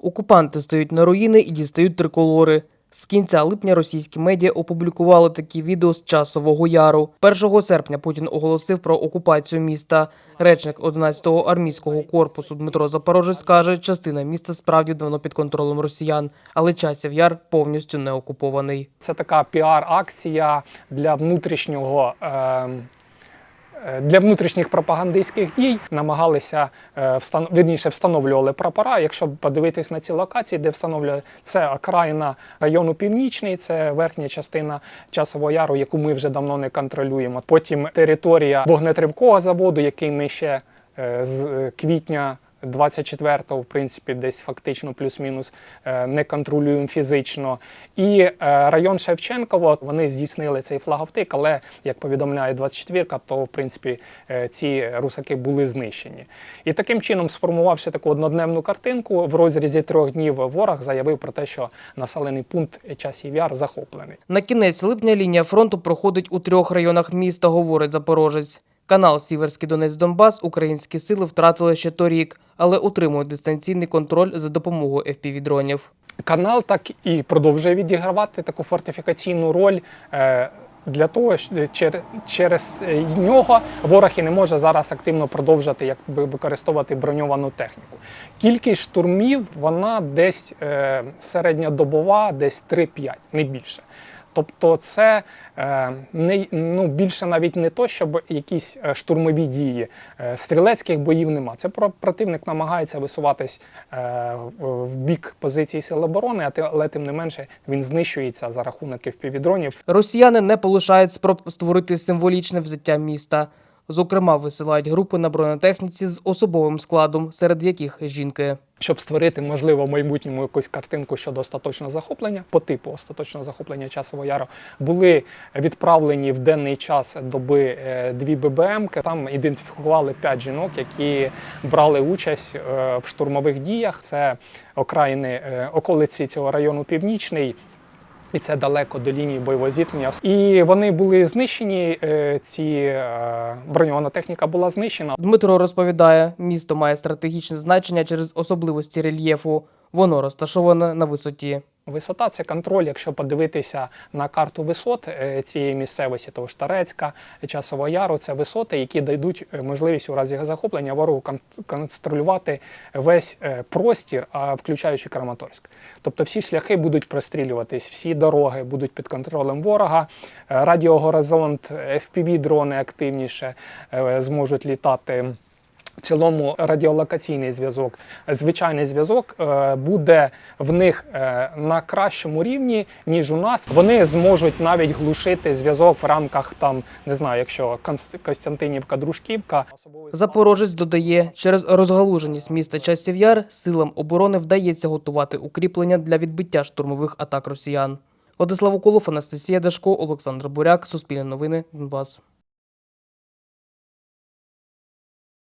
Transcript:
Окупанти стають на руїни і дістають триколори. З кінця липня російські медіа опублікували такі відео з часового яру. 1 серпня Путін оголосив про окупацію міста. Речник 11-го армійського корпусу Дмитро Запорожець каже, частина міста справді давно під контролем росіян, але часів яр повністю не окупований. Це така піар-акція для внутрішнього. Е, для внутрішніх пропагандистських дій намагалися е, встан... вірніше встановлювали прапора. Якщо подивитись на ці локації, де встановлювали це окраїна району Північний, це верхня частина часового яру, яку ми вже давно не контролюємо. Потім територія вогнетривкого заводу, який ми ще е, з е, квітня 24-го, в принципі, десь фактично плюс-мінус е, не контролюємо фізично. І е, район Шевченково вони здійснили цей флаговтик, але як повідомляє 24-ка, то в принципі е, ці русаки були знищені. І таким чином, сформувавши таку однодневну картинку, в розрізі трьох днів ворог заявив про те, що населений пункт часів яр захоплений. На кінець липня лінія фронту проходить у трьох районах міста, говорить Запорожець. Канал Сіверський Донець Донбас українські сили втратили ще торік, але утримують дистанційний контроль за допомогою FPV-дронів. Канал так і продовжує відігравати таку фортифікаційну роль. е, Для того через нього ворог і не може зараз активно продовжувати якби використовувати броньовану техніку. Кількість штурмів вона десь е, середньодобова, десь 3-5, не більше. Тобто, це е, не ну більше навіть не то, щоб якісь е, штурмові дії. Е, стрілецьких боїв нема. Це про противник намагається висуватись в- бік позиції сил оборони, але тим не менше він знищується за рахунок FPV-дронів. Росіяни не полишають спроб створити символічне взяття міста. Зокрема, висилають групи на бронетехніці з особовим складом, серед яких жінки. Щоб створити, можливо, в майбутньому якусь картинку щодо остаточного захоплення, по типу остаточного захоплення часового яру, були відправлені в денний час доби е, дві ББМ. Там ідентифікували п'ять жінок, які брали участь е, в штурмових діях. Це окраїни е, околиці цього району Північний. І це далеко до лінії бойового зіткнення. І вони були знищені. е, Ці е, броньована техніка була знищена. Дмитро розповідає, місто має стратегічне значення через особливості рельєфу. Воно розташоване на висоті. Висота це контроль. Якщо подивитися на карту висот е, цієї місцевості, того ж Тарецька, Часового Яру, це висоти, які дадуть е, можливість у разі захоплення ворогу контролювати весь е, простір, включаючи Краматорськ. Тобто всі шляхи будуть прострілюватись, всі дороги будуть під контролем ворога. Радіогоризонт, FPV-дрони активніше е, зможуть літати. В цілому радіолокаційний зв'язок, звичайний зв'язок е, буде в них е, на кращому рівні, ніж у нас. Вони зможуть навіть глушити зв'язок в рамках там, не знаю, якщо Костянтинівка, Дружківка. Запорожець додає, через розгалуженість міста Часів Яр силам оборони вдається готувати укріплення для відбиття штурмових атак росіян. Владислав Уколов, Анастасія Дашко, Олександр Буряк, Суспільне новини, Донбас.